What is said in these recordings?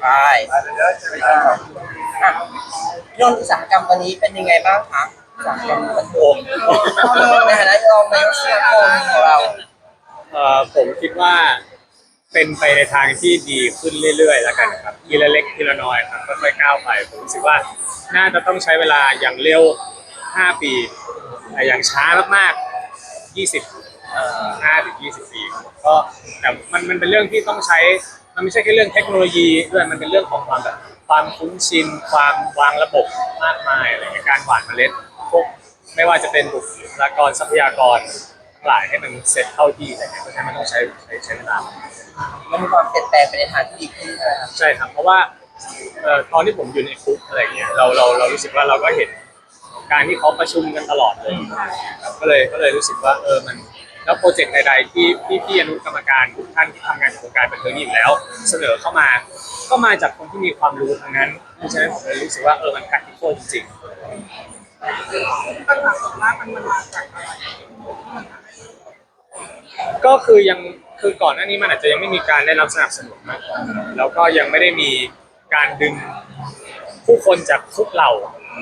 ใช่อะยนต์อุตสาหกรรมตอนนี้เป็นยังไงบ้างคะอุตสาหกรรมบันเทิงในฐานะรองนายกสมาคมของเรา เอ่อผมคิดว่าเป็นไปในทางที่ดีขึ้นเรื่อยๆ แล้วกันครับทีละเล็กทีละน้อยครับค่อยๆก้าวไปผมรู้สึกว่าน่าจะต้องใช้เวลาอย่างเร็ว 5 ปีแต่อย่างช้ามากๆ20 5ถึง20 ปีครับก็แต่มันมันเป็นเรื่องที่ต้องใช้ มันไม่ใช่แค่เรื่องเทคโนโลยีด้วยมันเป็นเรื่องของความแบบความคุ้นชินความวางระบบมากมายอะไรเงี้ยการหว่านเมล็ดพวกไม่ว่าจะเป็นบุคลากรทรัพยากรทั้งหลายให้มันเสร็จเข้าที่อะไรเงี้ยเพราะฉะนั้นมันต้องใช้ใช้ใช้เวลามันมีความเปลี่ยนแปลงไปในทางที่ดีขึ้นใช่ไหมครับใช่ครับเพราะว่าเอ่อตอนที่ผมอยู่ในคุกอะไรเงี้ยเราเราเรารู้สึกว่าเราก็เห็นการที่เขาประชุมกันตลอดเลยครับก็เลยก็เลยรู้สึกว่าเออมัน แล้วโปรเจกต์ใดๆที่พี่พี่อนุกรรมการทุกท่านที่ทำงานในวงการบันเทิงนี่อยู่แล้ว เสนอเข้ามา ก็มาจากคนที่มีความรู้ทางนั้นเพราะฉะนั้นผมเลยรู้สึกว่าเออมันคัดที่โคตรจริงปัญหาส่วนมากมันมันมาจากอะไรๆก็คือยังคือก่อนหน้านี้มันอาจจะยังไม่มีการได้รับสนับสนุนมากกว่าแล้วก็ยังไม่ได้มีการดึงผู้คนจากทุกเหล่า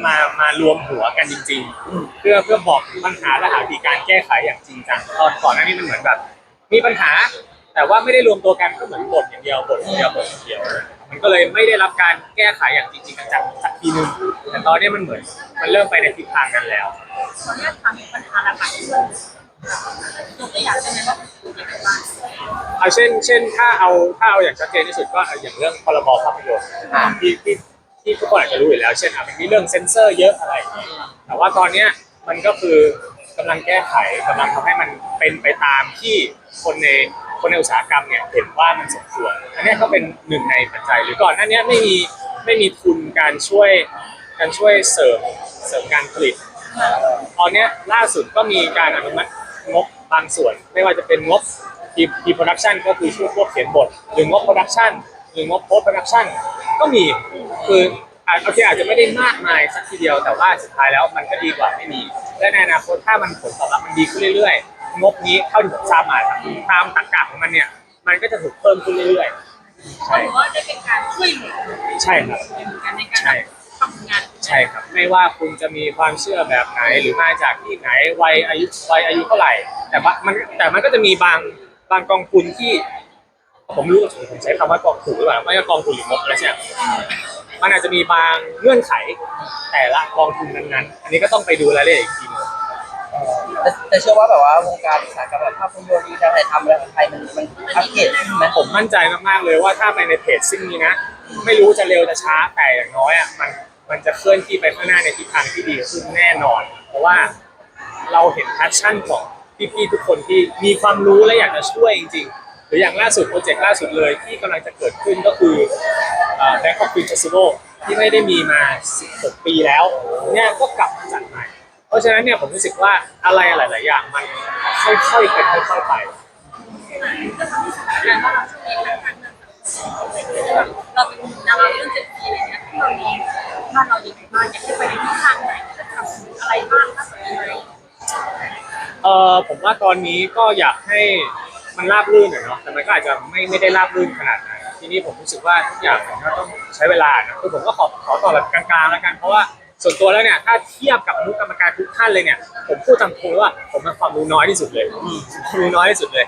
มามารวมหัวกันจริง ๆ เพื่อเพื่อบอกปัญหาและหาวิธีการแก้ไขอย่างจริงจังตอนก่อนหน้านี้มันเหมือนแบบ มีปัญหา แต่ว่าไม่ได้รวมตัวกันก็เหมือนบทอย่างเดียวบทอย่างเดียวบทอย่างเดียว มันก็เลยไม่ได้รับการแก้ไขอย่างจริงๆจังๆสักทีนึงแต่ตอนนี้มันเหมือน มันเริ่มไปในทิศทางนั้นแล้ว ตอนนี้ทำปัญหาหลักๆที่มันยกตัวอย่างได้ไหมว่าเป็นยังไงบ้างเอาเช่น เช่น ถ้าเอาถ้าเอาอย่างชัดเจนที่สุดก็อย่างเรื่องพรบภาพยนตร์ที่ที่ ที่ทุกคนอาจจะรู้อยู่แล้ว เช่นอะมันมีเรื่องเซ็นเซอร์เยอะอะไรอย่างเงี้ยแต่ว่าตอนเนี้ยมันก็คือกำลังแก้ไขกำลังทำให้มันเป็นไปตามที่คนในคนในอุตสาหกรรมเนี่ยเห็นว่ามันสมควรอันเนี้ยก็เป็นหนึ่งในปัจจัยหรือก่อนหน้าเนี้ยไม่มีไม่มีทุนการช่วยการช่วยเสริมเสริมการผลิต ตอนเนี้ยล่าสุดก็มีการอนุมัติงบบางส่วน ไม่ว่าจะเป็นงบทีทีโปรดักชันก็คือช่วยพวกเขียนบท หรืองบโปรดักชันหรืองบโพสโปรดักชัน ก็มีคืออาจโอเคอาจจะไม่ได้มากมายสักทีเดียวแต่ว่าสุดท้ายแล้วมันก็ดีกว่าไม่มี และในอนาคตถ้ามันผลตอบรับมันดีขึ้นเรื่อยๆงบนี้เท่าที่ผมทราบมาครับตามตรรกะของมันเนี่ย มันก็จะถูกเพิ่มขึ้นเรื่อยๆเพราะใช่ว่าได้เป็นการช่วยเหลือใช่ครับเหมือนกันในการใช่ทำงานใช่ครับ ไม่ว่าคุณจะมีความเชื่อแบบไหนหรือมาจากที่ไหนวัยอายุวัยอายุเท่าไหร่ แต่ว่ามันแต่มันก็จะมีบางบางกองทุนที่ ผมไม่รู้ว่าผมใช้คำว่ากองทุนหรือเปล่าไม่ก็กองทุนหรืองบอะไรใช่ไหมมันอาจจะมีบางเงื่อนไข แต่ละกองทุนนั้นๆ อันนี้ก็ต้องไปดูรายละเอียดอีกทีหนึง แต่แต่เชื่อว่าแบบว่าวงการอุตสาหกรรมแบบภาพยนตร์การถ่ายทำอะไรของไทยมันมันอัปเกรดขึ้นไหมผมมั่นใจมากๆเลยว่าถ้าไปในเพจซิ่งนี้นะ ไม่รู้จะเร็วจะช้าแต่อย่างน้อยอะมันมันจะเคลื่อนที่ไปข้างหน้าในทิศทางที่ดีขึ้นแน่นอน เพราะว่าเราเห็นแพชชั่นของพี่ๆทุกคนที่มีความรู้และอยากจะช่วยจริง ๆ หรืออย่างล่าสุดโปรเจกต์ล่าสุดเลยที่กำลังจะเกิดขึ้นก็คือแบงคอกฟิล์มเฟสติวัลที่ไม่ได้มีมา 16 ปีแล้วเนี่ยก็กลับมาจัดใหม่ เพราะฉะนั้นเนี่ยผมรู้สึกว่าอะไรหลาย ๆ อย่างมันค่อย ๆ เป็นค่อย ๆ ไปก็ทำให้สถานการณ์ว่าเราช่วยทางการเงินเราเป็นดาราเรื่องเจ็ดปีอะไรเงี้ยที่เรามีบ้านเราอย่างไรบ้างอยากให้ไปในทิศทางไหนจะทำอะไรบ้างถ้าสนใจไหมเออผมว่าตอนนี้ก็อยากให้ มันราบรื่นหน่อยเนาะแต่มันก็อาจจะไม่ไม่ได้ราบรื่นขนาดนั้นทีนี้ผมรู้สึกว่าทุกอย่างมันก็ต้องใช้เวลานะคือผมก็ขอขอต่อแบบกลางๆแล้วกันเพราะว่าส่วนตัวแล้วเนี่ยถ้าเทียบกับอนุกรรมการทุกท่านเลยเนี่ย ผมพูดตามตรงว่าผมมีความรู้น้อยที่สุดเลยความรู้น้อยที่สุดเลย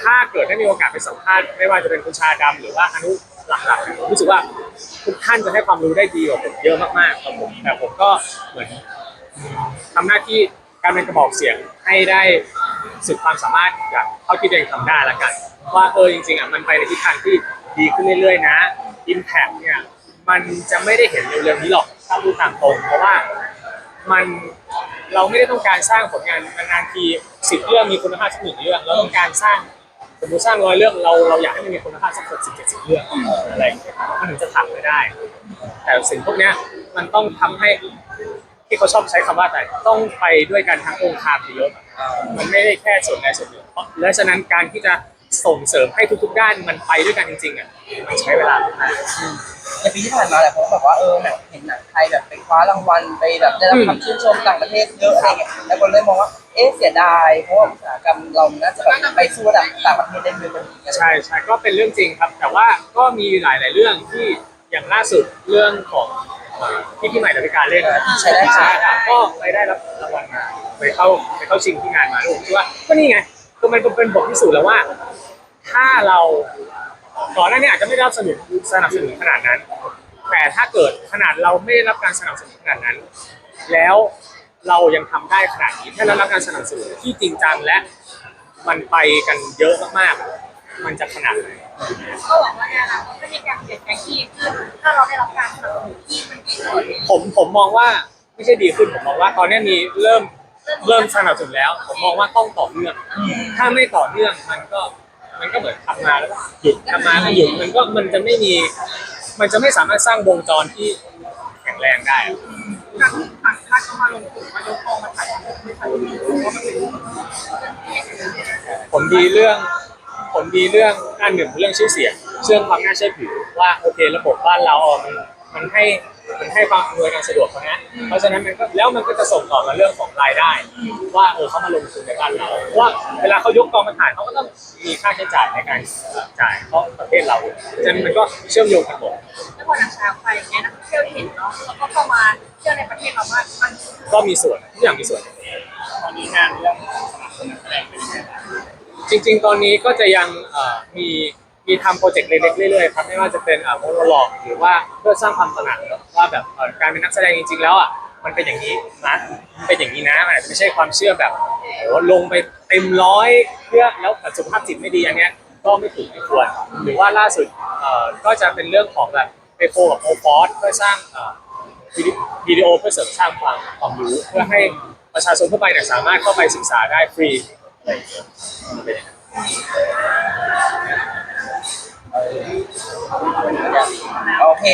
ถ้าเกิดได้มีโอกาสไปสัมภาษณ์ไม่ว่าจะเป็นคุณชาดำหรือว่าอนุหลักๆผมรู้สึกว่าทุกท่านจะให้ความรู้ได้ดีกว่าผมเยอะมากๆครับผมแต่ผมก็เหมือนทำหน้าที่การเป็นกระบอกเสียงให้ได้ สุดความสามารถอย่างเท่าที่ตัวเองทำได้ละกัน ว่าเออจริงๆอะมันไปในทิศทางที่ดีขึ้นเรื่อยๆนะอิมแพคเนี่ยมันจะไม่ได้เห็นเร็วๆนี้หรอกถ้าพูดตามตรง เพราะว่ามันเราไม่ได้ต้องการสร้างผลงานนานๆทีสิบเรื่องมีคุณภาพสักหนึ่งเรื่องเราต้องการสร้างสมมติสร้างร้อยเรื่องเราเราอยากให้มันมีคุณภาพสักหกสิบเจ็ดสิบเรื่องอะไรอย่างเงี้ยมันถึงจะทำไปได้ แต่สิ่งพวกเนี้ยมันต้องทำให้ ที่เขาชอบใช้คำว่าอะไรต้องไปด้วยกันทั้งองค์คาพยพอะมันไม่ได้แค่ส่วนใดส่วนหนึ่งเพราะและฉะนั้นการที่จะส่งเสริมให้ทุกๆด้านมันไปด้วยกันจริงๆอะมันใช้เวลาแในปีที่ผ่านมาแหละเพราะแบบว่าเออหนังเห็นหนังไทยแบบไปคว้ารางวัลไปแบบได้รับคำชื่นชมต่างประเทศเยอะอะไรเงี้ยแต่คนเลยมองว่าเอ๊ะเสียดายเพราะว่าอุตสาหกรรมเราน่าจะแบบไปสู้ระดับต่างประเทศได้เยอะกว่านี้ใช่ใช่ก็เป็นเรื่องจริงครับ แต่ว่าก็มีหลาย ๆ เรื่องที่ อย่างล่าสุดเรื่องของเอ่อที่พี่ใหม่ดาวิกาเล่นใช่ได้ใช่ครับก็ไปได้รับรางวัลมาไปเข้าไปเข้าชิงที่งานมาแล้วผมคิดว่าก็นี่ไงคือมันเป็นบทพิสูจน์แล้วว่า ถ้าเราก่อนหน้านี้อาจจะไม่ได้รับสนุนสนับสนุนขนาดนั้น แต่ถ้าเกิดขนาดเราไม่ได้รับการสนับสนุนขนาดนั้น แล้วเรายังทำได้ขนาดนี้ถ้าเรารับการสนับสนุนที่จริงจังและมันไปกันเยอะมากๆ มันจะขนาดไหนก็หวังว่าในอนาคตจะ ผมผมมองว่าไม่ใช่ดีขึ้นผมมองว่าตอนนี้มีเริ่มเริ่มสนับสนุนแล้ว ผมมองว่าต้องต่อเนื่อง ถ้าไม่ต่อเนื่องมันก็มันก็เหมือนทำมาแล้วก็หยุดทำมาแล้วหยุดมันก็มันจะไม่มี มันจะไม่สามารถสร้างวงจรที่แข็งแรงได้อะการที่ต่างชาติเข้ามาลงทุนมายกกองมาถ่ายทำไม่ใช่ว่ามันเป็นผลดีเรื่องผลดีเรื่องอันหนึ่งเรื่องชื่อเสียงเชื่อมความน่าเชื่อถือว่าโอเคระบบบ้านเราอะมันมันให้ มันให้ความอำนวยการสะดวกเขานะเพราะฉะนั้นมันก็แล้วมันก็จะส่งต่อมาเรื่องของรายได้ ว่าเออเขามาลงทุนในบ้านเราเพราะว่าเวลาเขายกกองมาถ่ายเขาก็ต้องมีค่าใช้จ่ายในการจ่ายเพราะประเทศเราฉะนั้นมันก็เชื่อมโยงกันหมดแล้วพอหนังชาวไทยเนี่ยนักท่องเที่ยวเห็นเนาะแล้วก็เข้ามาเที่ยวในประเทศเรามากมันก็มีส่วนทุกอย่างมีส่วนตอนนี้งานเรื่องจริง ๆ ตอนนี้ก็จะยังเอ่อมีมีทำโปรเจกต์เล็กๆเรื่อยๆครับไม่ว่าจะเป็นอ่าโมโนล็อกหรือว่าเพื่อสร้างความตระหนัก ว่าแบบเอ่อการเป็นนักแสดงจริง ๆ แล้วอะมันเป็นอย่างนี้นะมันเป็นอย่างนี้นะมันอาจจะไม่ใช่ความเชื่อแบบโอ้โหลงไปเต็มร้อยเพื่อแล้วแต่สุขภาพจิตไม่ดีอันเนี้ยก็ไม่ถูกไม่ควรหรือว่าล่าสุดเอ่อก็จะเป็นเรื่องของแบบไปโคกับโอฟอสเพื่อสร้างเอ่อ วิดีวิดีโอเพื่อเสริมสร้างความความรู้เพื่อให้ประชาชนทั่วไปเนี่ยสามารถเข้าไปศึกษาได้ฟรีอะไรอย่างเงี้ยเป็นอย่างนั้นโอเค